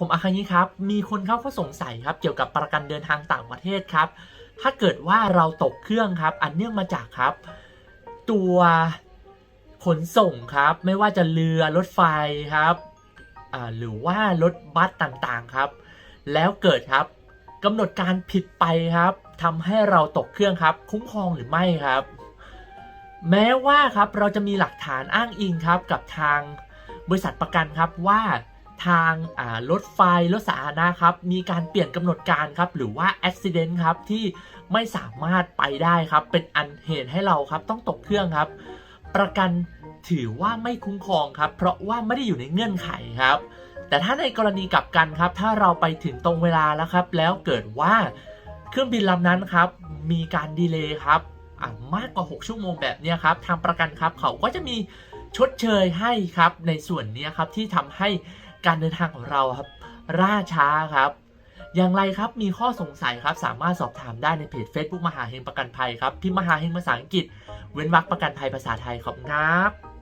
ผมอาคายิครับ มีคนเข้าก็สงสัยครับ เกี่ยวกับประกันเดินทางต่างประเทศครับ ถ้าเกิดว่าเราตกเครื่องครับ อันเนื่องมาจากครับ ตัวขนส่งครับ ไม่ว่าจะเรือรถไฟครับหรือว่ารถบัสต่างๆครับ แล้วเกิดครับกำหนดการผิดไปครับทำให้เราตกเครื่องครับ คุ้มครองหรือไม่ครับ แม้ว่าครับเราจะมีหลักฐานอ้างอิงครับกับทางบริษัทประกันครับว่า ทางรถไฟรถสาธารณะครับ มีการเปลี่ยนกำหนดการครับ หรือว่าอุบิเหตุครับที่ไม่สามารถไปได้ครับ เป็นอันเหตุให้เราครับต้องตกเครื่องครับ ประกันถือว่าไม่คุ้มครองครับ เพราะว่าไม่ได้อยู่ในเงื่อนไขครับ แต่ถ้าในกรณีกลับกันครับ ถ้าเราไปถึงตรงเวลาแล้วครับ แล้วเกิดว่าเครื่องบินลำนั้นครับ มีการดีเลย์ครับมากกว่า 6 ชั่วโมงแบบนี้ครับ ทางประกันครับเขาก็จะมีชดเชยให้ครับในส่วนนี้ครับที่ทำให้ การเดินทางของเราครับล่าช้าครับ อย่างไรครับมีข้อสงสัยครับสามารถสอบถามได้ในเพจ Facebook มหาเฮงประกันภัยครับพิมพ์มหาเฮงภาษาอังกฤษ เว้นวรรคประกันภัยภาษาไทยขอบคุณครับ